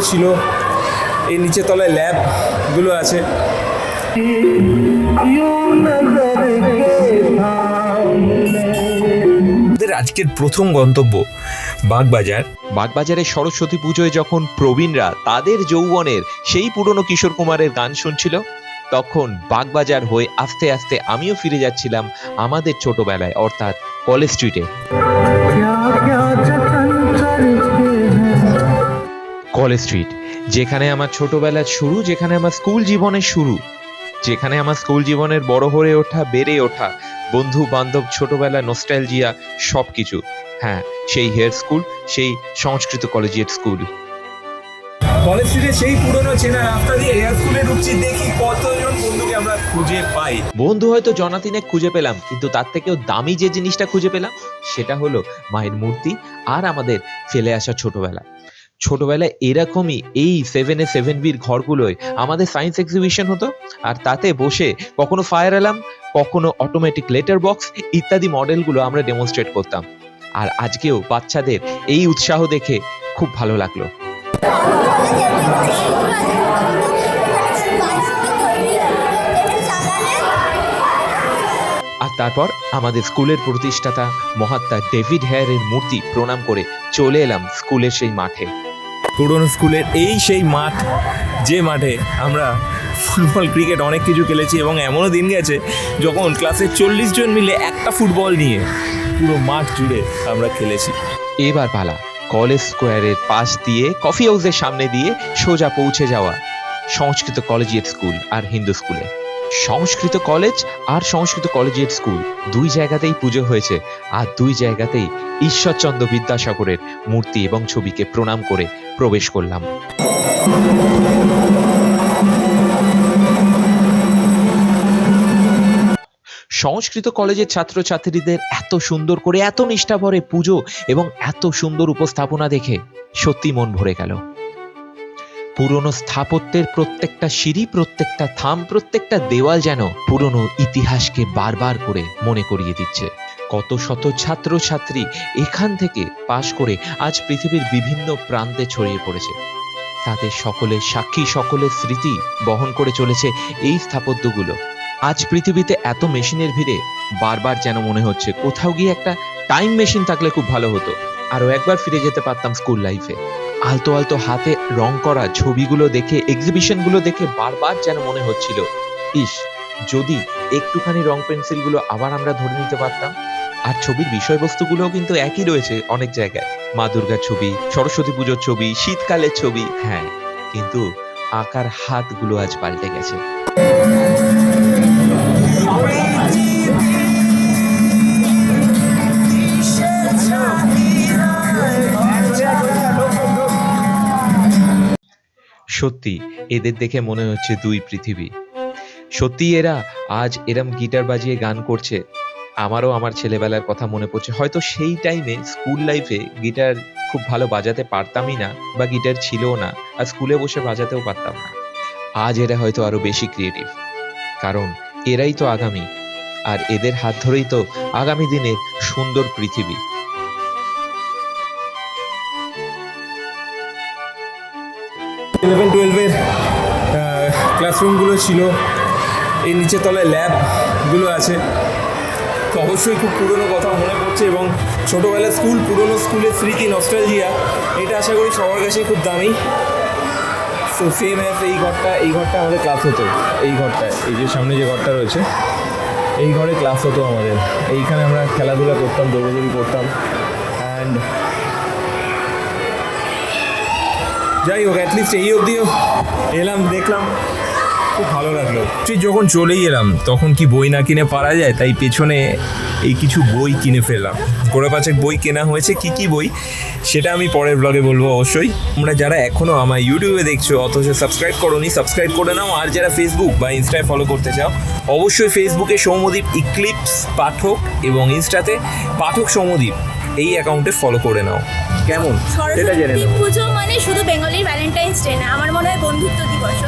ছিল। এই নিচের তলায় ল্যাবগুলো আছে। আমাদের আজকের প্রথম গন্তব্য বাগবাজার। বাগবাজারে সরস্বতী পুজোয় যখন প্রবীণরা তাদের যৌবনের সেই পুরনো কিশোর কুমারের গান শুনছিল তখন বাগবাজার হয়ে আস্তে আস্তে আমিও ফিরে যাচ্ছিলাম আমাদের ছোটবেলায় অর্থাৎ কলেজ স্ট্রিটে। কলেজ স্ট্রিট যেখানে আমার ছোটবেলার শুরু যেখানে আমার স্কুল জীবনের শুরু যেখানে আমার স্কুল জীবনের বড় হয়ে ওঠা বেড়ে ওঠা বন্ধু বান্ধব ছোটবেলা নোস্টালজিয়া সব কিছু হ্যাঁ সেই হেয়ার স্কুল সেই সংস্কৃত কলেজিয়েট স্কুল কলেজ স্ট্রিটে সেই পুরনো চেনা রাস্তা দিয়ে হেয়ার স্কুলে ঢুকছি দেখি কতজন বন্ধুকে আমরা খুঁজে পাই। বন্ধু হয়তো জনাতিনে খুঁজে পেলাম কিন্তু তার থেকেও দামি যে জিনিসটা খুঁজে পেলাম সেটা হলো মায়ের মূর্তি আর আমাদের ফেলে আসা ছোটবেলা। ছোটবেলায় এরকমই এই সেভেন এ সেভেন বির ঘরগুলোয় আমাদের সায়েন্স এক্সিবিশন হতো। আর তাতে বসে কখনো ফায়ার অ্যালার্ম কখনো অটোমেটিক লেটার বক্স ইত্যাদি মডেলগুলো আমরা ডেমনস্ট্রেট করতাম। আর আজকেও বাচ্চাদের এই উৎসাহ দেখে খুব ভালো লাগল। আর তারপর আমাদের স্কুলের প্রতিষ্ঠাতা মহাত্মা ডেভিড হেয়ারের মূর্তি প্রণাম করে চলে এলাম স্কুলের সেই মাঠে। পুরনো স্কুলের এই সেই মাঠ, যে মাঠে আমরা ফুটবল, ক্রিকেট অনেক কিছু খেলেছি এবং এমনও দিন গেছে যখন ক্লাসের চল্লিশ জন মিলে একটা ফুটবল নিয়ে পুরো মাঠ জুড়ে আমরা খেলেছি। এবার পালা, কলেজ স্কোয়ারের পাশ দিয়ে কফি হাউসের সামনে দিয়ে সোজা পৌঁছে যাওয়া সংস্কৃত কলেজিয়েট স্কুল আর হিন্দু স্কুলে। সংস্কৃত কলেজ আর সংস্কৃত কলেজিয়েট স্কুল। দুই জায়গাতেই পুজো হয়েছে আর দুই জায়গাতেই ঈশ্বরচন্দ্র বিদ্যাসাগরের মূর্তি এবং ছবিকে প্রণাম করে প্রবেশ করলাম। সংস্কৃত কলেজের ছাত্রছাত্রীদের এত সুন্দর করে, এত নিষ্ঠা ভরে পুজো এবং এত সুন্দর উপস্থাপনা দেখে সত্যি মন ভরে গেল। পুরনো স্থাপত্যের প্রত্যেকটা সিঁড়ি, প্রত্যেকটা থাম, প্রত্যেকটা দেওয়াল যেন পুরনো ইতিহাসকে বারবার করে মনে করিয়ে দিচ্ছে। কত শত ছাত্রছাত্রী এখান থেকে পাশ করে আজ পৃথিবীর বিভিন্ন প্রান্তে ছড়িয়ে পড়েছে। তাদের সকলের সাক্ষী, সকলের স্মৃতি বহন করে চলেছে এই স্থাপত্যগুলো। আজ পৃথিবীতে এত মেশিনের ভিড়ে বারবার যেন মনে হচ্ছে কোথাও গিয়ে একটা টাইম মেশিন থাকলে খুব ভালো হতো। আরও একবার ফিরে যেতে পারতাম স্কুল লাইফে। আলতো আলতো হাতে রং করা ছবিগুলো দেখে এক্সিবিশনগুলো দেখে বারবার যেন মনে হচ্ছিল, ইস, যদি একটুখানি রং পেন্সিলগুলো আবার আমরা ধরে নিতে পারতাম। আর ছবির বিষয়বস্তুগুলোও কিন্তু একই রয়েছে অনেক জায়গায়। মা দুর্গার ছবি, সরস্বতী পুজোর ছবি, শীতকালের ছবি হ্যাঁ কিন্তু আঁকার হাতগুলো আজ পাল্টে গেছে। সত্যি, এদের দেখে মনে হচ্ছে দুই পৃথিবী। সত্যি এরা আজ এরম গিটার বাজিয়ে গান করছে। আমারও আমার ছেলেবেলার কথা মনে পড়ছে। হয়তো সেই টাইমে স্কুল লাইফে গিটার খুব ভালো বাজাতে পারতামই না বা গিটার ছিলও না আর স্কুলে বসে বাজাতেও পারতাম না। আজ এরা হয়তো আরও বেশি ক্রিয়েটিভ কারণ এরাই তো আগামী। আর এদের হাত ধরেই তো আগামী দিনের সুন্দর পৃথিবী। ইলেভেন টুয়েলভের ক্লাসরুমগুলো ছিল। এই নিচের তলায় ল্যাবগুলো আছে। তো অবশ্যই খুব পুরনো কথা মনে পড়ছে এবং ছোটোবেলার স্কুল, পুরনো স্কুলের স্মৃতি নস্টালজিয়া এটা আশা করি সবার কাছেই খুব দামি। তো সেম অ্যাজ এই ঘরটা এই ঘরটা আমাদের ক্লাস হতো। এই ঘরটা, এই যে সামনে যে ঘরটা রয়েছে, এই ঘরে ক্লাস হতো আমাদের। এইখানে আমরা খেলাধুলা করতাম, দৌড়াদৌড়ি করতাম। অ্যান্ড যাই হোক অ্যাটলিস্ট এই অবধিও এলাম, দেখলাম। খুব ভালো লাগল। ঠিক যখন চলেই এলাম, তখন কি বই না কিনে পারা যায়? তাই পেছনে এই কিছু বই কিনে ফেললাম। করে পাঁচেক বই কেনা হয়েছে, কি কি বই? সেটা আমি পরের ব্লগে বলব অবশ্যই। তোমরা যারা এখনও আমার ইউটিউবে দেখছ, অথচ সাবস্ক্রাইব করোনি সাবস্ক্রাইব করে নাও। আর যারা ফেসবুক বা ইনস্টায় ফলো করতে চাও, অবশ্যই ফেসবুকে সৌমদীপ ইক্লিপস পাঠক এবং ইনস্টাতে পাঠক সৌমদ্বীপ এই অ্যাকাউন্টে ফলো করে নাও। কেমন? সেটা জেনে সরস্বতী নেব। পুজো মানে শুধু বেঙ্গলির ভ্যালেন্টাইন্স ডে না আমার মনে হয় বন্ধুত্ব দিবস